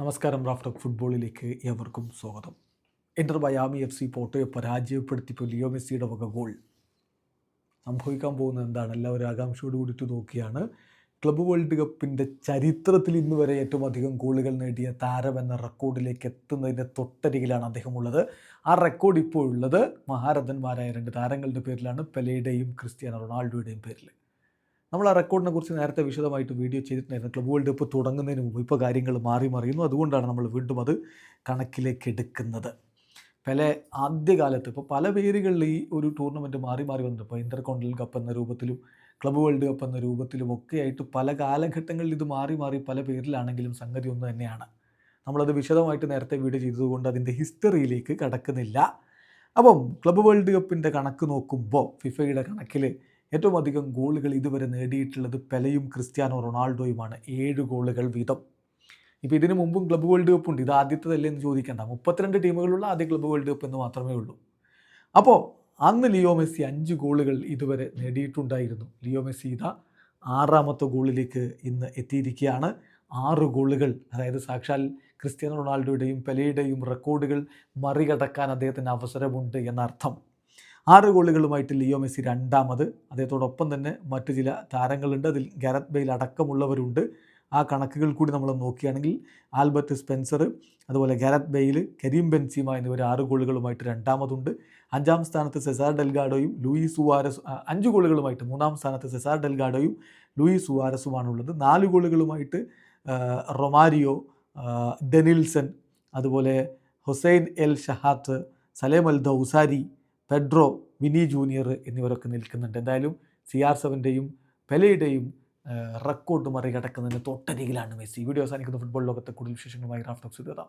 നമസ്കാരം റാഫ്റ്റോക്ക് ഫുട്ബോളിലേക്ക് ഏവർക്കും സ്വാഗതം. ഇന്റർ മയാമി എഫ് സി പോട്ടോയെ പരാജയപ്പെടുത്തിയപ്പോൾ ലിയോ മെസ്സിയുടെ വക ഗോൾ. സംഭവിക്കാൻ പോകുന്നത് എന്താണ്? എല്ലാവരും ആകാംക്ഷയോട് കൂടിയിട്ട് നോക്കിയാണ്. ക്ലബ്ബ് വേൾഡ് കപ്പിന്റെ ചരിത്രത്തിൽ ഇന്ന് വരെ ഏറ്റവും അധികം ഗോളുകൾ നേടിയ താരം എന്ന റെക്കോർഡിലേക്ക് എത്തുന്നതിന്റെ തൊട്ടരികിലാണ് അദ്ദേഹം ഉള്ളത്. ആ റെക്കോർഡ് ഇപ്പോൾ ഉള്ളത് മഹാരഥന്മാരായ രണ്ട് താരങ്ങളുടെ പേരിലാണ്. പെലയുടെയും ക്രിസ്ത്യാനോ റൊണാൾഡോയുടെയും പേരിൽ. നമ്മൾ ആ റെക്കോർഡിനെ കുറിച്ച് നേരത്തെ വിശദമായിട്ട് വീഡിയോ ചെയ്തിട്ടുണ്ടായിരുന്നു. ക്ലബ് വേൾഡ് കപ്പ് തുടങ്ങുന്നതിന് മുമ്പ് ഇപ്പോൾ കാര്യങ്ങൾ മാറി മറിയുന്നു. അതുകൊണ്ടാണ് നമ്മൾ വീണ്ടും അത് കണക്കിലേക്ക് എടുക്കുന്നത്. പല ആദ്യകാലത്ത് ഇപ്പോൾ പല പേരുകളിൽ ഈ ഒരു ടൂർണമെന്റ് മാറി മാറി വന്നിട്ടുണ്ട്. ഇപ്പോൾ ഇന്റർ കോണ്ടിനൽ കപ്പ് എന്ന രൂപത്തിലും ക്ലബ് വേൾഡ് കപ്പ് എന്ന രൂപത്തിലും ഒക്കെ ആയിട്ട് പല കാലഘട്ടങ്ങളിൽ ഇത് മാറി മാറി പല പേരിലാണെങ്കിലും സംഗതി ഒന്ന് തന്നെയാണ്. നമ്മളത് വിശദമായിട്ട് നേരത്തെ വീഡിയോ ചെയ്തതുകൊണ്ട് അതിന്റെ ഹിസ്റ്ററിയിലേക്ക് കടക്കുന്നില്ല. അപ്പം ക്ലബ് വേൾഡ് കപ്പിന്റെ കണക്ക് നോക്കുമ്പോൾ ഫിഫയുടെ കണക്കിൽ ഏറ്റവും അധികം ഗോളുകൾ ഇതുവരെ നേടിയിട്ടുള്ളത് പെലയും ക്രിസ്ത്യാനോ റൊണാൾഡോയുമാണ്. ഏഴ് ഗോളുകൾ വീതം. ഇപ്പോൾ ഇതിനു മുമ്പും ക്ലബ് വേൾഡ് കപ്പ് ഉണ്ട്. ഇത് ആദ്യത്തതല്ലേ എന്ന് ചോദിക്കേണ്ട. മുപ്പത്തിരണ്ട് ടീമുകളുള്ള ആദ്യ ക്ലബ് വേൾഡ് കപ്പ് എന്ന് മാത്രമേ ഉള്ളൂ. അപ്പോൾ അന്ന് ലിയോ മെസ്സി അഞ്ച് ഗോളുകൾ ഇതുവരെ നേടിയിട്ടുണ്ടായിരുന്നു. ലിയോ മെസ്സി ഇതാ ആറാമത്തെ ഗോളിലേക്ക് ഇന്ന് എത്തിയിരിക്കുകയാണ്. ആറ് ഗോളുകൾ അതായത് സാക്ഷാൽ ക്രിസ്ത്യാനോ റൊണാൾഡോയുടെയും പെലയുടെയും റെക്കോർഡുകൾ മറികടക്കാൻ അദ്ദേഹത്തിന് അവസരമുണ്ട് എന്നർത്ഥം. ആറ് ഗോളുകളുമായിട്ട് ലിയോ മെസ്സി രണ്ടാമത്. അദ്ദേഹത്തോടൊപ്പം തന്നെ മറ്റു ചില താരങ്ങളുണ്ട്. അതിൽ ഗരത് ബെയിൽ അടക്കമുള്ളവരുണ്ട്. ആ കണക്കുകൾ കൂടി നമ്മൾ നോക്കുകയാണെങ്കിൽ ആൽബർട്ട് സ്പെൻസർ അതുപോലെ ഗരത് ബെയിൽ കരീം ബെൻസിമ എന്നിവർ ആറ് ഗോളുകളുമായിട്ട് രണ്ടാമതുണ്ട്. അഞ്ചാം സ്ഥാനത്ത് സെസാർ ഡെൽഗാഡോയും ലൂയി സുവാരസ് അഞ്ച് ഗോളുകളുമായിട്ട് മൂന്നാം സ്ഥാനത്ത് സെസാർ ഡെൽഗാഡോയും ലൂയി സുവാരസുമാണുള്ളത്. നാല് ഗോളുകളുമായിട്ട് റൊമാരിയോ ഡെനിൽസൺ അതുപോലെ Hussein El Shahat Salem Al Dawsari Pedro Vini Junior എന്നിവരൊക്കെ നിൽക്കുന്നുണ്ട്. എന്തായാലും സി ആർ സെവന്റെയും പെലയുടെയും റെക്കോർഡ് മറികടക്കുന്നതിന് തൊട്ടരികിലാണ് മെസ്സി. വീഡിയോ അവസാനിക്കുന്ന. ഫുട്ബോൾ ലോകത്തെ കൂടുതൽ വിശേഷങ്ങളുമായി റാഫ്റ്റോക്സ് എത്താം